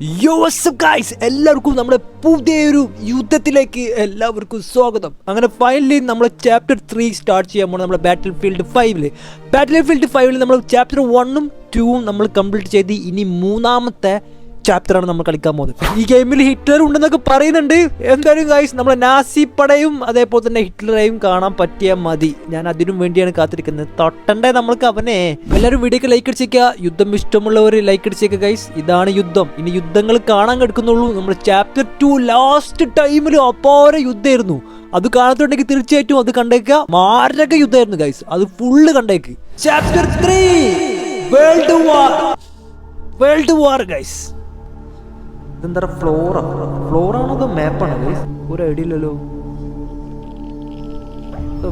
യോ ഗൈസ് എല്ലാവർക്കും നമ്മുടെ പുതിയൊരു യുദ്ധത്തിലേക്ക് എല്ലാവർക്കും സ്വാഗതം. അങ്ങനെ ഫൈനലി നമ്മൾ ചാപ്റ്റർ ത്രീ സ്റ്റാർട്ട് ചെയ്യാൻ പോകുന്നത് നമ്മുടെ ബാറ്റിൽ ഫീൽഡ് ഫൈവിൽ ബാറ്റിൽ ഫീൽഡ് ഫൈവിൽ നമ്മൾ ചാപ്റ്റർ വണ്ണും ടൂവും നമ്മൾ കംപ്ലീറ്റ് ചെയ്ത് ഇനി മൂന്നാമത്തെ ചാപ്റ്ററാണ് നമ്മൾ കളിക്കാൻ പോകുന്നത്. ഈ ഗെയിമിൽ ഹിറ്റ്ലർ ഉണ്ടെന്നൊക്കെ പറയുന്നുണ്ട്. എന്തായാലും ഗൈസ് നമ്മളെ നാസി പടയും അതേപോലെ തന്നെ ഹിറ്റ്ലറെയും കാണാൻ പറ്റിയാൽ മതി. ഞാൻ അതിനും വേണ്ടിയാണ് കാത്തിരിക്കുന്നത്. തൊട്ടണ്ടേ നമ്മൾക്ക് അവനെ. എല്ലാവരും വീഡിയോക്ക് ലൈക്ക് അടിച്ചേക്കുക. യുദ്ധം ഇഷ്ടമുള്ളവർ ലൈക്ക് അടിച്ചേക്കുക ഗൈസ് ഇതാണ് യുദ്ധം. ഇനി യുദ്ധങ്ങൾ കാണാൻ കിടക്കുന്നുള്ളൂ. നമ്മൾ ചാപ്റ്റർ ടു ലാസ്റ്റ് ടൈമിൽ അപ്പാര യുദ്ധമായിരുന്നു. അത് കാണത്തുണ്ടെങ്കിൽ തീർച്ചയായിട്ടും അത് കണ്ടേക്കുക. മാരക യുദ്ധമായിരുന്നു ഗൈസ് അത് full കണ്ടേക്ക്. Chapter three world war world war guys ഇതെന്താ ഫ്ലോറാ? ഫ്ലോറാണോ അതോ മാപ്പാണോ ഒരു ഐഡിയ ഇല്ലല്ലോ.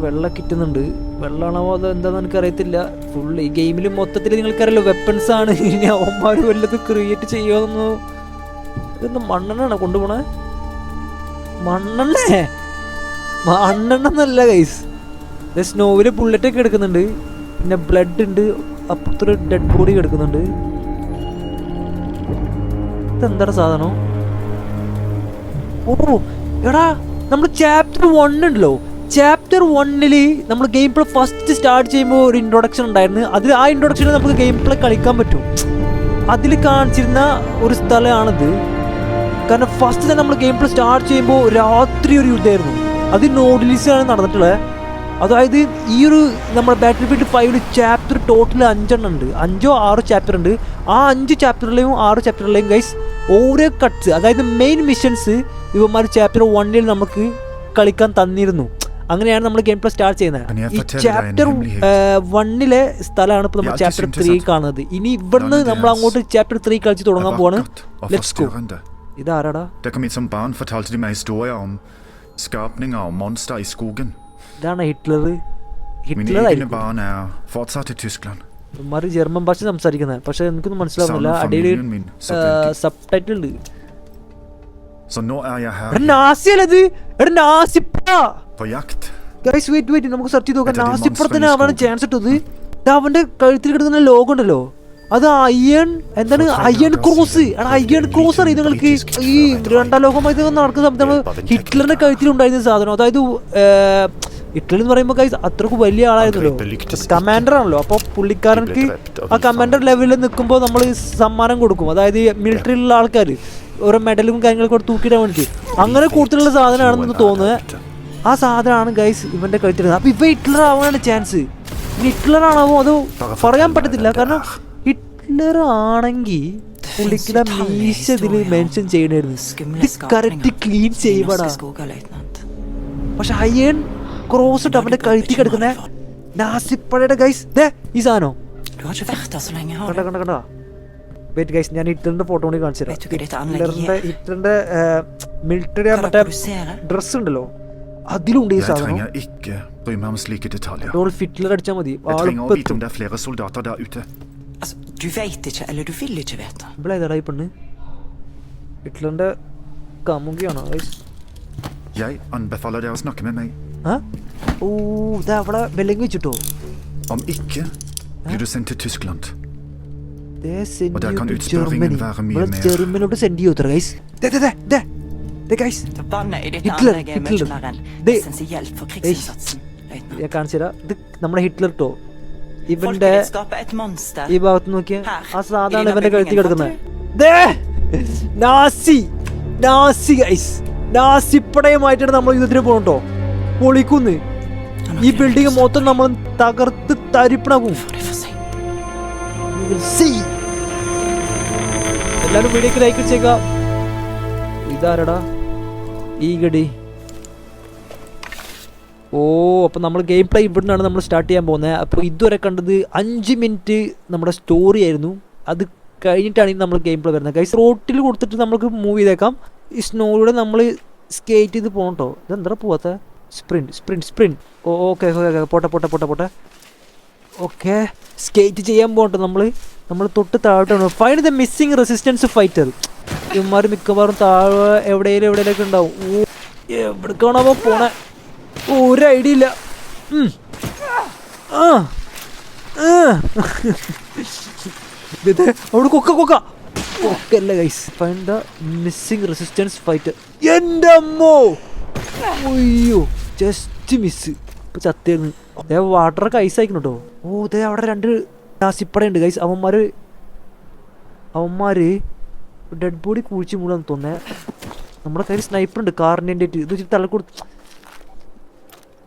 വെള്ളം കിട്ടുന്നുണ്ട്. വെള്ളമാണോ അതോ എന്താന്ന് എനിക്ക് അറിയത്തില്ല ഫുൾ ഈ ഗെയിമിൽ മൊത്തത്തിൽ നിങ്ങൾക്കറിയല്ലോ വെപ്പൺസ് ആണ്. ഇനി അവന്മാർ വല്ലതും ക്രിയേറ്റ് ചെയ്യുമോ ഇതെന്താ മണ്ണെണ്ണാണോ കൊണ്ടുപോണേ? മണ്ണെണ്ണേ മണ്ണെണ്ണന്നല്ല ഗൈസ് സ്നോവിൽ ബുള്ളറ്റ് ഒക്കെ എടുക്കുന്നുണ്ട്. പിന്നെ ബ്ലഡ് ഉണ്ട്. അപ്പുറത്തൊരു ഡെഡ് ബോഡി കിടക്കുന്നുണ്ട്. ഇതെന്താണ് സാധനം? ഓ എടാ നമ്മൾ ചാപ്റ്റർ വൺ ഉണ്ടല്ലോ. ചാപ്റ്റർ വണ്ണിൽ നമ്മൾ ഗെയിം പ്ലേ ഫസ്റ്റ് സ്റ്റാർട്ട് ചെയ്യുമ്പോൾ ഒരു ഇൻട്രൊഡക്ഷൻ ഉണ്ടായിരുന്നു. അതിൽ ആ ഇൻട്രൊഡക്ഷനിൽ നമുക്ക് ഗെയിം പ്ലേ കളിക്കാൻ പറ്റും. അതിൽ കാണിച്ചിരുന്ന ഒരു സ്ഥലമാണിത്. കാരണം ഫസ്റ്റ് തന്നെ നമ്മൾ ഗെയിം പ്ലേ സ്റ്റാർട്ട് ചെയ്യുമ്പോൾ രാത്രി ഒരു യുദ്ധമായിരുന്നു. അത് നോഡിലിസാണ് നടന്നിട്ടുള്ളത്. അതായത് ഈ ഒരു നമ്മുടെ ബാറ്റിൽ ഫീൽഡ് ഫൈവിൽ ചാപ്റ്റർ ടോട്ടൽ അഞ്ചെണ്ണം ഉണ്ട്. അഞ്ചോ ആറ് ചാപ്റ്റർ ഉണ്ട്. ആ അഞ്ച് ചാപ്റ്ററിലെയും ആറ് ചാപ്റ്ററിലെയും ഗൈസ് ഓരോ കട്ട്സ് അതായത് മെയിൻ മിഷൻസ് ഇവന്മാർ ചാപ്റ്റർ വണ്ണിൽ നമുക്ക് കളിക്കാൻ തന്നിരുന്നു. അങ്ങനെയാണ് നമ്മൾ ഗെയിം പ്ലേ സ്റ്റാർട്ട് ചെയ്യുന്നത്. ഈ ചാപ്റ്റർ വണ്ണിലെ സ്ഥലമാണ് ഇപ്പോൾ നമ്മൾ ചാപ്റ്റർ ത്രീ കാണുന്നത്. ഇനി ഇവിടുന്ന് നമ്മൾ അങ്ങോട്ട് ചാപ്റ്റർ ത്രീ കളിച്ച് തുടങ്ങാൻ പോവാണ്. Let's go. ഇതാരാടാ? Da kom jeg som barn, fortalte de meg historier om skapninger og monstre i skogen. ഇതാണ് ഹിറ്റ്ലർ. ഹിറ്റ്ലർ ജർമ്മൻ ഭാഷ സംസാരിക്കുന്നത് പക്ഷെ എനിക്കൊന്നും മനസ്സിലാവുന്നില്ല. അടിയിൽ. സബ് ടൈറ്റിൽ ഉണ്ട്. Så nå jeg എടാ her നാസി അല്ലത് എടാ നാസിപ്പ på jakt. Guys wait wait നമുക്ക് സെർച്ച് ചെയ്ത് നോക്കാം. എടാ, ഈ നാസിപ്പുറത്തിന് അവനാണ് ചാൻസ് ഇട്ടത്. ദാ അവന്റെ കഴുത്തിൽ കിടക്കുന്ന ലോഗോ ഉണ്ടല്ലോ. അത് അയ്യൺ എന്താണ്? Iron cross. എടാ അയ്യൺ ക്രോസ് അറിയാം നിങ്ങൾക്ക് ഈ രണ്ടാം ലോകമായി നടക്കുന്ന സമയത്താണ് ഹിറ്റ്ലറിന്റെ കഴുത്തിലുണ്ടായിരുന്ന സാധനം. അതായത് ഹിറ്റ്ലർ എന്ന് പറയുമ്പോൾ കൈസ് അത്രയ്ക്ക് വലിയ ആളായിരുന്നല്ലോ. കമാൻഡർ ആണല്ലോ. അപ്പോൾ പുള്ളിക്കാരനക്ക് ആ കമാൻഡർ ലെവലിൽ നിൽക്കുമ്പോൾ നമ്മൾ സമ്മാനം കൊടുക്കും. അതായത് മിലിറ്ററിയിലുള്ള ആൾക്കാർ ഓരോ മെഡലും കാര്യങ്ങളൊക്കെ കൂടെ തൂക്കിയിടാൻ വേണ്ടി അങ്ങനെ കൂടുതലുള്ള സാധനമാണെന്ന് തോന്നുന്നത് ആ സാധനമാണ് ഗൈസ് ഇവന്റെ കഴിച്ചിരുന്നത് അപ്പൊ ഇവ ഹിറ്റ്ലർ ആവാനാണ് ചാൻസ് ഹിറ്റ്ലർ ആണാവോ അത് പറയാൻ പറ്റത്തില്ല. കാരണം ഹിറ്റ്ലർ ആണെങ്കിൽ പുള്ളിക്കിടെ മീശ ഇതിൽ മെൻഷൻ ചെയ്യണായിരുന്നു. ഇത് കറക്റ്റ് ക്ലീൻ ചെയ്യപ്പെടാ. പക്ഷെ അയ്യൺ ക്രോസ് ഇട്ട് അവന്റെ കഴുത്തി കിടക്കുന്ന നാസിപ്പഴയുടെ ഗൈസ് ദേ ഈ സാധനം കണ്ട? കണ്ട കണ്ട വെയിറ്റ് ഗൈസ് ഞാൻ ഹിറ്റ്ലറിന്റെ ഫോട്ടോ കൂടി കാണിച്ചു തരാം ഹിറ്റ്ലറിന്റെ? ഹിറ്റ്ലറിന്റെ മിലിറ്ററി മറ്റേ? ഡ്രസ് ഉണ്ടല്ലോ അതിലുണ്ട് ഈ സാധനം. ഡോൾഫ് ഹിറ്റ്ലർ അടിച്ചാൽ മതി er. ഇവിടെ ഏതാടാ ഈ പെണ്ണ് ഹിറ്റ്ലറിന്റെ കമുകിയാണോ guys? Jeg anbefaler dere å snakke med meg. ആ ഓ ഇത് അവിടെ ബെല്ലങ്ങി വെച്ചിട്ടോ Om ikke blir du sendt til Tyskland. ദേ send Og der kan utspørringen være mye mer. ജർമ്മനിലോട്ട് സെൻഡ് ചെയ്യോ ഇത്ര guys Det, det, det! det. They guys Vannet i dette Hitler, anlegget er Hitler. mye Det- essensielt for krigsinnsatsen, løytnant. ഞാൻ കാണിച്ചു തരാം ഇത് നമ്മുടെ Hitler ട്ടോ Folket ഇവന്റെ. ഈ ഭാഗത്ത് നോക്കിയ ആ denne ഇവന്റെ കഴുത്തി കിടക്കുന്നത് ദേ നാസി നാസി ഗൈസ് നാസിപ്പടയുമായിട്ടാണ് നമ്മൾ യുദ്ധത്തിന് പോകണ്ടോ പൊളിക്കുന്ന് ഈ ബിൽഡിംഗ് മൊത്തം നമ്മൾ തകർത്ത് തരിപ്പണാകും. എല്ലാരും വീഡിയോക്ക് ലൈക്ക് അടിച്ചേക്ക ഇതാരടാ? ഈ ഗഡി. ഓ അപ്പൊ നമ്മൾ ഗെയിം പ്ലേ ഇവിടുന്നാണ് നമ്മൾ സ്റ്റാർട്ട് ചെയ്യാൻ പോകുന്നത് അപ്പോൾ ഇതുവരെ കണ്ടത് അഞ്ച് മിനിറ്റ് നമ്മുടെ സ്റ്റോറി ആയിരുന്നു. അത് കഴിഞ്ഞിട്ടാണ് നമ്മൾ ഗെയിം പ്ലേ വരുന്നത്. ഗൈസ് റോട്ടിൽ കൊടുത്തിട്ട് നമുക്ക് മൂവ് ചെയ്തേക്കാം. ഈ സ്നോയിലൂടെ നമ്മൾ സ്കേറ്റ് ചെയ്ത് പോകണം കേട്ടോ ഇതെന്താ പോവാത്ത? സ്പ്രിന്റ് സ്പ്രിന്റ് ഓ ഓക്കെ ഓക്കെ പോട്ടെ പോട്ടെ പോട്ടെ പോട്ടെ. ഓക്കെ സ്കേറ്റ് ചെയ്യാൻ പോകട്ടെ നമ്മൾ നമ്മൾ തൊട്ട് താഴോട്ടാണ്. Find the missing resistance fighter ഇവന്മാർ മിക്കവാറും താഴെ എവിടെയെങ്കിലും എവിടെയൊക്കെ ഉണ്ടാവും. ഓ എവിടേക്കാണാവോ പോണേ? ഒരു ഐഡിയ ഇല്ല. ആ. അവിടെ കൊക്ക കൊക്ക. ഓക്കെ അല്ല guys find the missing resistance fighter എന്റെ അമ്മോ! അയ്യോ. ജസ്റ്റ് മിസ് ഇപ്പൊ ചത്തിരുന്നു അതേ വാട്ടറൊക്കെ ഐസ് അയക്കണം കേട്ടോ ഓ ദേ അവിടെ രണ്ട് നാസിപ്പടയുണ്ട്. ഗൈസ് അവന്മാര് അവന്മാര് ഡെഡ് ബോഡി കുഴിച്ച് മൂടാന്ന് തോന്നേ നമ്മുടെ കയ്യിൽ സ്നൈപ്പർ ഉണ്ട്. കാറിന്റെ ഇത് വെച്ചിട്ട് തലക്കൊടുത്ത്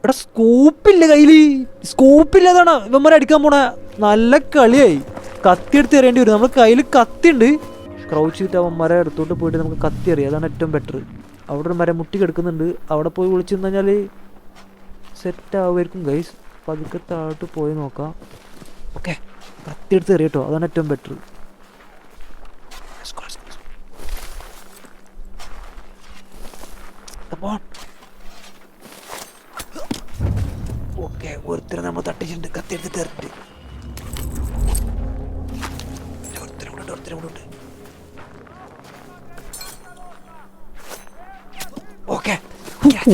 എടാ സ്കോപ്പില്ല കയ്യിൽ സ്കോപ്പില്ലാതാണ് ഇവന്മാരെ അടിക്കാൻ പോണ. നല്ല കളിയായി. കത്തി എടുത്ത് എറിയേണ്ടി വരും. നമ്മുടെ കയ്യിൽ കത്തി ഉണ്ട് ക്രൗച്ച് ചെയ്തിട്ട് അവന്മാരെ അടുത്തോട്ട് പോയിട്ട് നമുക്ക് കത്തി എറിയാം. അതാണ് ഏറ്റവും ബെറ്റർ അവിടെ ഒരു മരം മുട്ടി കിടക്കുന്നുണ്ട്. അവിടെ പോയി വിളിച്ചു കഴിഞ്ഞാൽ സെറ്റ് ആവുമായിരിക്കും ഗൈസ് പതുക്കെ താഴോട്ട് പോയി നോക്കാം. ഓക്കെ കത്തിയെടുത്ത് എറിയട്ടോ. അതാണ് ഏറ്റവും ബെറ്റർ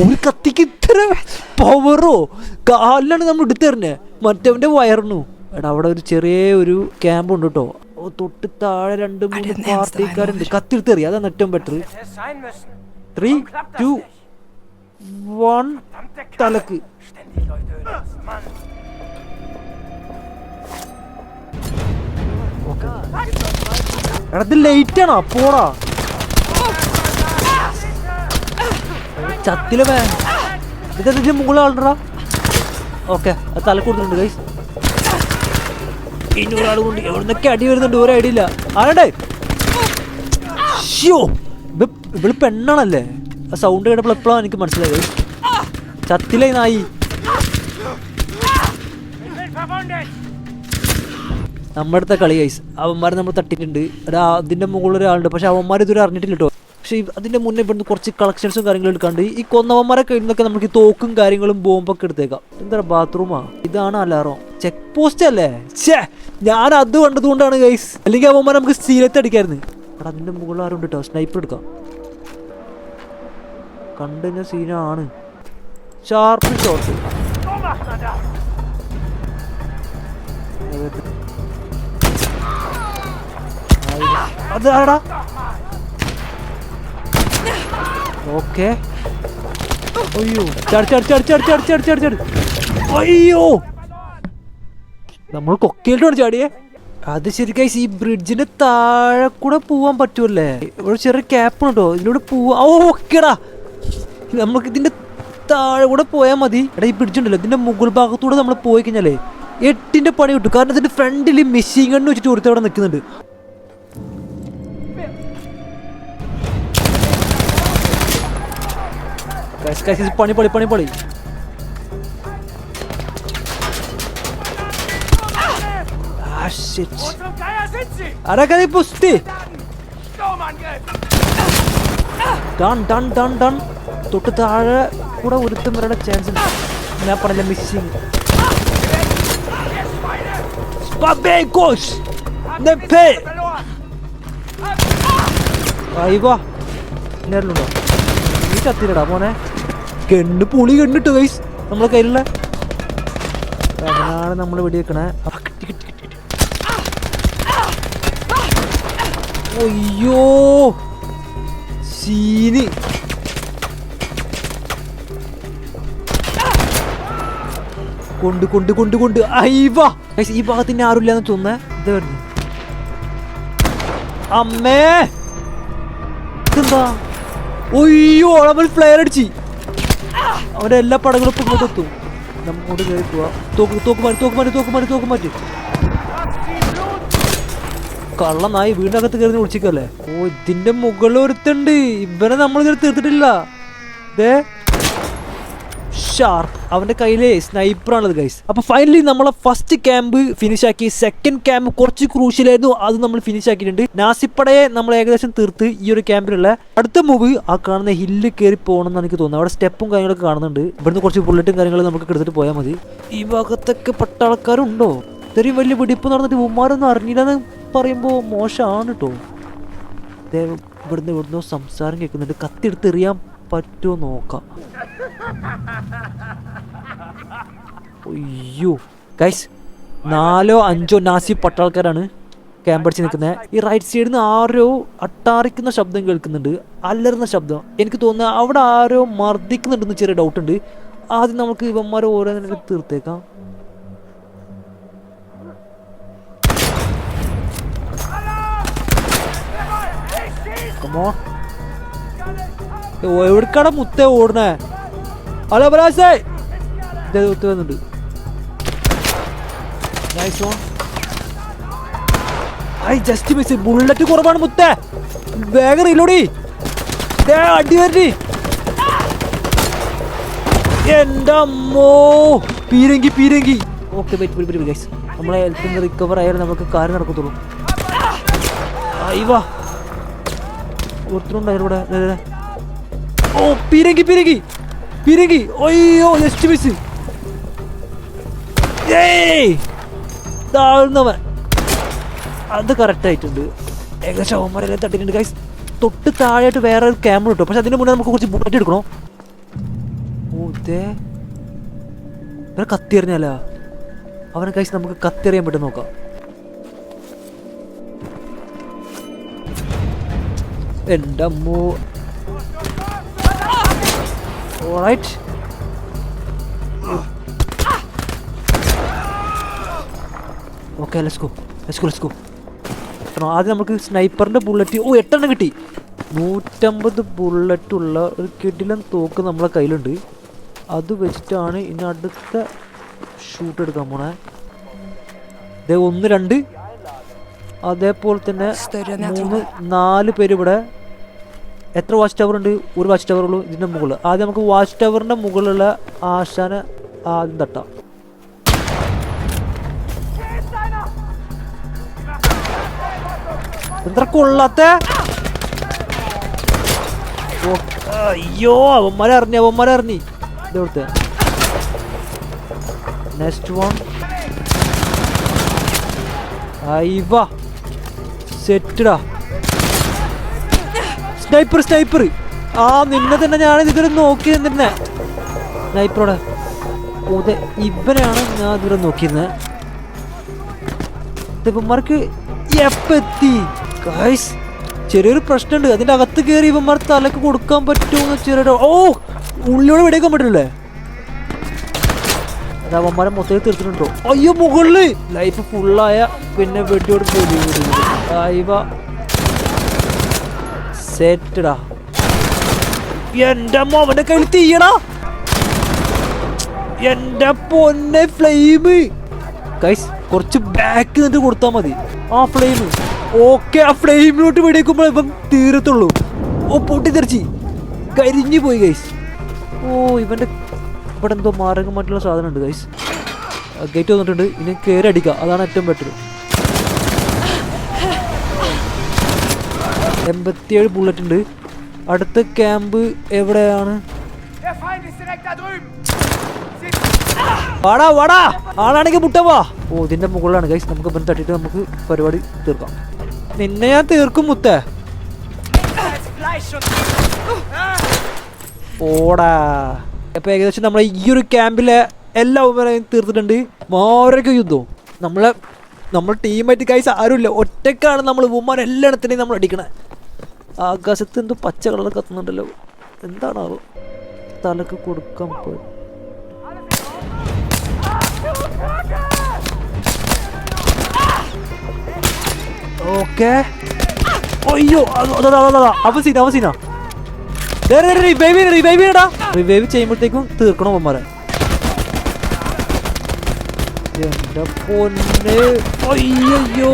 ഒരു കത്തിക്ക് ഇത്ര പവറോ കാലിലാണ് നമ്മൾ എടുത്തെറിഞ്ഞേ മറ്റവന്റെ വയറിനു. എടാ അവിടെ ഒരു ചെറിയ ഒരു ക്യാമ്പ് ഉണ്ട് കേട്ടോ. തൊട്ട് താഴെ രണ്ട് മൂന്ന് പാർട്ടിക്കാരുണ്ട്. കത്തിയെടുത്തെറി അതാണ് ഏറ്റവും ബെറ്റർ. ത്രീ ടു വൺ തലക്ക്. എടാ ഇത് ലേറ്റ് ആണോ? പോടാ. ചത്തില വേ മുകളിൽ ആളുണ്ടാ ഓക്കെ തല കൊടുത്തിട്ടുണ്ട് ഗൈസ് ഇനി ഒരാൾ കൊണ്ട് എവിടുന്നൊക്കെ അടി വരുന്നുണ്ട് ഒരു ഐഡിയ ഇല്ല. ആരണ്ടേ? ഷ്യോ ഇവൾ പെണ്ണാണല്ലേ? ആ സൗണ്ട് കേട്ടപ്പോൾ എപ്പോഴാണ് എനിക്ക് മനസ്സിലായത്? ചത്തിലേ നായി. നമ്മുടെ അടുത്ത കളി ഗൈസ് അവന്മാരെ നമ്മൾ തട്ടിയിട്ടുണ്ട്. അതിന്റെ മുകളിൽ ഒരാളുണ്ട്. പക്ഷെ അവന്മാർ ഇതുവരെ അറിഞ്ഞിട്ടില്ല കേട്ടോ. പക്ഷെ അതിന്റെ മുന്നേ ഇവിടുന്ന് കുറച്ച് കളക്ഷൻസും കാര്യങ്ങളും എടുക്കാണ്ട് ഈ കൊന്നവന്മാരെ കയ്യിൽ നമുക്ക് തോക്കും കാര്യങ്ങളും ബോംബൊക്കെ എടുത്തേക്കാം. എന്താ ബാത്റൂമാ ഇതാണ് അലാറോ ചെക്ക് പോസ്റ്റ് അല്ലേ? ഛേ ഞാൻ അത് കണ്ടതുകൊണ്ടാണ് ഗൈസ് അല്ലെങ്കിൽ അവന്മാരെ നമുക്ക് സ്ഥിരത്തെ അടിക്കായിരുന്നു. അവിടെ അതിന്റെ മുകളിൽ ഉണ്ട് കേട്ടോ സ്നൈപ്പർ എടുക്കാം. കണ്ടുന്ന സീനാണ് ഷാർപ്പ് ഷോട്ട് അത് ആടാ ഓക്കെ. അയ്യോ. ചടി ചടി ചടി ചടി ചടി ചടി ചടി ചടി. അയ്യോ. നമ്മൾ കൊക്കയിലോട് ചാടിയേ. അത് ശരിക്കും ഈ ബ്രിഡ്ജിന്റെ താഴെ കൂടെ പോവാൻ പറ്റുമല്ലേ? ഒരു ചെറിയ ക്യാപ്പ് ഉണ്ടോ? ഇതിലൂടെ പോവാ ഓക്കേടാ നമുക്ക് ഇതിന്റെ താഴെ കൂടെ പോയാൽ മതി. എടാ ഈ ബ്രിഡ്ജ് ഉണ്ടല്ലോ. ഇതിന്റെ മുകൾ ഭാഗത്തൂടെ നമ്മൾ പോയി കഴിഞ്ഞാലേ എട്ടിന്റെ പണി കിട്ടും. കാരണം ഇതിന്റെ ഫ്രണ്ടിൽ മെഷീൻ ഗണ്ണ് വെച്ചിട്ട് ഒരുത്തവിടെ നിൽക്കുന്നുണ്ട്. गाइस गाइस इस पानी पड़ी पानी पड़ी ah shit अरे करे पुष्टि ഡൺ ഡൺ ഡൺ ഡൺ തൊട്ട് താഴെ കൂടെ ഒരുത്തും വരുടെ ചാൻസ് ഞാൻ പറഞ്ഞില്ല missing Babekos! Nepe! Ahí va. Nerluno. Mira, tira la pone. കെണ്ണ് പുളി കെണ്ണിട്ട് ഗൈസ് നമ്മളെ കയ്യിലുള്ള. അതിനാണ് നമ്മൾ വെടിവെക്കണേ. അയ്യോ. സീന്. കൊണ്ട് കൊണ്ട് കൊണ്ട് കൊണ്ട്. അയ്യവാ. ഈ ഭാഗത്തിന് ആരുമില്ലാന്ന് തോന്നേ ഇത് വരുന്നു. അമ്മേ. ഇതെന്താ? ഒയ്യോ അവൻ ഫ്ലെയർ അടിച്ച്. അവന്റെ എല്ലാ പടങ്ങളും ഇപ്പൊ ഇങ്ങോട്ട് എത്തും. നമുക്കോട്ട് കയറി പോവാം. തോക്ക് തോക്ക് മാറ്റി തോക്ക് മാറ്റി തോക്ക് മാറ്റി തോക്ക് വീടിനകത്ത് കയറി വിളിച്ചിക്കല്ലേ ഓ ഇതിന്റെ മുകളിൽ ഒരുത്തുണ്ട് ഇവനെ നമ്മൾ കയറി തീർത്തിട്ടില്ല. ദേ ഷാർപ്പ് അവന്റെ കയ്യിലെ സ്നൈപ്പറാണത് ഗൈസ് അപ്പൊ ഫൈനലി നമ്മളെ ഫസ്റ്റ് ക്യാമ്പ് ഫിനിഷ് ആക്കി. സെക്കൻഡ് ക്യാമ്പ് കുറച്ച് ക്രൂഷ്യലായിരുന്നു അത് നമ്മൾ ഫിനിഷ് ആക്കിയിട്ടുണ്ട്. നാസിപ്പടയെ നമ്മൾ ഏകദേശം തീർത്ത് ഈ ഒരു ക്യാമ്പിലുള്ള അടുത്ത മൂവ് ആ കാണുന്ന ഹില്ല് കയറി പോകണം എന്ന് എനിക്ക് തോന്നുന്നു. അവിടെ സ്റ്റെപ്പും കാര്യങ്ങളൊക്കെ കാണുന്നുണ്ട്. ഇവിടുന്ന് കുറച്ച് ബുള്ളറ്റും കാര്യങ്ങളും നമുക്ക് എടുത്തിട്ട് പോയാൽ മതി. ഈ ഭാഗത്തൊക്കെ പട്ടാളക്കാരുണ്ടോ ഇത്രയും വലിയ വെടിപ്പ് നടന്നിട്ട് ഉമ്മാരൊന്നും അറിഞ്ഞില്ലെന്ന് പറയുമ്പോൾ മോശമാണ് കേട്ടോ ഇവിടുന്ന് ഇവിടുന്ന് സംസാരം കേൾക്കുന്നുണ്ട്. കത്തിയെടുത്ത് എറിയാൻ പറ്റുമോ നോക്കാം അയ്യോ ഗൈസ് നാലോ അഞ്ചോ നാസി പട്ടാൾക്കാരാണ് ക്യാമ്പടിച്ച് നിൽക്കുന്നത് ഈ റൈറ്റ് സൈഡിൽ നിന്ന് ആരോ അട്ടാറിക്കുന്ന ശബ്ദം കേൾക്കുന്നുണ്ട് അലറുന്ന ശബ്ദം എനിക്ക് തോന്നുന്നത് അവിടെ ആരോ മർദ്ദിക്കുന്നുണ്ടെന്ന് ചെറിയ ഡൗട്ട് ഉണ്ട് ആദ്യം നമുക്ക് ഇവന്മാരെ ഓരോന്നിനെ തീർത്തേക്കാം Come എവിടേക്കാടാ മുത്തേ ഓടണേ ഹലോ പരാസേ കുത്തി വന്നിട്ടുണ്ട്. ജസ്റ്റ് മിസ് ബുള്ളറ്റ് കുറവാണ് മുത്തേ. വേഗം റീലോടി അടി വരണി എന്റെ അമ്മോ പീരങ്കി. പീരങ്കി ഓക്കെ നമ്മളെ ഹെൽത്ത് റിക്കവർ ആയാലും നമുക്ക് കാര്യം നടക്കത്തുള്ളൂ. അയ്യവാ ഒരുത്തരുണ്ടായിരുന്നു ഇവിടെ. ഓ പീരങ്കി പീരങ്കി. പീരങ്കി. അയ്യോ ജസ്റ്റ് മിസ് താഴ്ന്നവൻ അത് കറക്റ്റ് ആയിട്ടുണ്ട്. ഏകദേശം അവന്മാരെല്ലാം തട്ടിയിട്ടുണ്ട് ഗൈസ് തൊട്ട് താഴെയായിട്ട് വേറെ ഒരു ക്യാമറ കിട്ടും പക്ഷെ അതിന് മുന്നേ നമുക്ക് കുറച്ച് ബുള്ളറ്റ് എടുക്കണോ? ഓ ഇതേ ഇവരെ കത്തിയറിഞ്ഞല്ല അവനെ കൈസ് നമുക്ക് കത്തിയറിയാൻ പറ്റും നോക്കാം. എന്റെ അമ്മോ. Alright okay let's go let's go let's go ആദ്യം നമുക്ക് സ്നൈപ്പറിന്റെ ബുള്ളറ്റ് ഓ എട്ടെണ്ണം കിട്ടി. നൂറ്റമ്പത് ബുള്ളറ്റുള്ള ഒരു കിടിലൻ തോക്ക് നമ്മളെ കയ്യിലുണ്ട്. അത് വെച്ചിട്ടാണ് ഇനി അടുത്ത ഷൂട്ട് എടുക്കാൻ പോണേ. ദേ ഒന്ന് രണ്ട്. അതേപോലെ തന്നെ മൂന്ന് നാല് പേര് ഇവിടെ. എത്ര വാച്ച് ടവർ ഉണ്ട്? ഒരു വാച്ച് ടവർ ഉള്ളൂ ഇതിന്റെ മുകളിൽ ആദ്യം നമുക്ക് വാച്ച് ടവറിന്റെ മുകളിലുള്ള ആശാന ആദ്യം തട്ടാം. എന്താ കൊള്ളാത്ത? അയ്യോ അവന്മാരെ അറിഞ്ഞു അവന്മാരെ അറിഞ്ഞി ഇതെടുത്ത നെക്സ്റ്റ് വൺ അയ്യവ സെറ്റടാ സ്നൈപ്പർ സ്നൈപ്പർ ആ നിന്നെ തന്നെ ഞാൻ ഇതുവരെ നോക്കി നിന്നിരുന്നേ സ്നൈപ്പറോടെ ഓ ഇവനാണ് ഞാൻ ഇതുവരെ നോക്കിയിരുന്നത് ഇവന്മാർക്ക് എപ്പെത്തി ഗൈസ് ചെറിയൊരു പ്രശ്നമുണ്ട്. അതിന്റെ അകത്ത് കയറി ഇവന്മാർ തലക്ക് കൊടുക്കാൻ പറ്റുമോ? ചെറിയ ഓ ഉള്ളിയോടെ വെടിയേക്കാൻ പറ്റില്ലേ? അത് അവന്മാരെ മൊത്തത്തിൽ തീർത്തിട്ടുണ്ടോ? അയ്യോ മുകളിൽ ലൈഫ് ഫുള്ളായ പിന്നെ വെടിയോട് പോയി അയവ സെറ്റടാ എന്റെ അമ്മ അവന്റെ കയ്യിൽ തീയടാ എന്റെ പൊന്നെ ഫ്ലെയിം കൈസ് കുറച്ച് ബാക്ക് നിന്നിട്ട് കൊടുത്താൽ മതി. ആ ഫ്ലെയിം ഓക്കെ ആ ഫ്ലെയിമിലോട്ട് വെടിയേക്കുമ്പോൾ ഇപ്പം തീരത്തുള്ളൂ. ഓ പൊട്ടിത്തെറിച്ച്. കരിഞ്ഞു പോയി ഗൈസ് ഓ ഇവന്റെ ഇവിടെ എന്തോ മാരകമായിട്ടുള്ള സാധനം ഉണ്ട് ഗൈസ് ഗേറ്റ് വന്നിട്ടുണ്ട്. ഇനി കയറി അടിക്കുക അതാണ് ഏറ്റവും ബെറ്റർ എൺപത്തിയേഴ് ബുള്ളറ്റ് ഉണ്ട്. അടുത്ത ക്യാമ്പ് എവിടെയാണ്. വാടാ വാടാ. ആളാണെങ്കിൽ മുട്ടവാ ഓ ഇതിന്റെ മുകളിലാണ് ഗൈസ് നമുക്ക് ഇപ്പം തട്ടിട്ട് നമുക്ക് പരിപാടി തീർക്കാം. നിന്നെ ഞാൻ തീർക്കും മുത്തേ. ഓടാ. അപ്പൊ ഏകദേശം നമ്മളെ ഈ ഒരു ക്യാമ്പിലെ എല്ലാ ഉപരെയും തീർത്തിട്ടുണ്ട്. മാരക യുദ്ധവും നമ്മളെ നമ്മൾ ടീമായിട്ട് കൈസ് ആരുമില്ല. ഒറ്റക്കാണ് നമ്മൾ ഉമ്മാൻ എല്ലായിടത്തിനെയും നമ്മൾ അടിക്കണേ. ആകാശത്ത് എന്തോ പച്ച കളർ കത്തുന്നുണ്ടല്ലോ. എന്താണാവോ? തലക്ക് കൊടുക്കാൻ പോയി. ഓക്കെ. അയ്യോ റിവൈവ് ചെയ്യടാ റിവൈവ് ചെയ്യുമ്പോഴത്തേക്കും തീർക്കണോ അവന്മാരെ. എന്റെ പൊന്നെ. അയ്യോ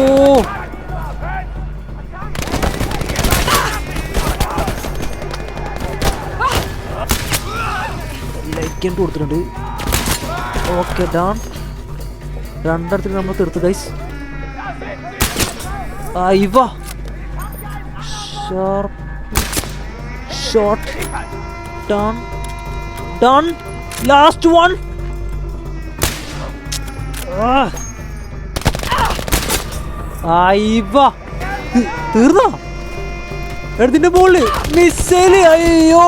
ലൈക്കൻ കൊടുത്തിട്ടുണ്ട്. ഓക്കെ ഡാൺ രണ്ടിടത്തിൽ നമ്മൾ തീർത്ത് ഗൈസ് ഇവ. Shot done done last one ഇവ. തീർന്നോ? എടുത്തിന്റെ മുകളിൽ മിസ്സൈൽ അയ്യോ.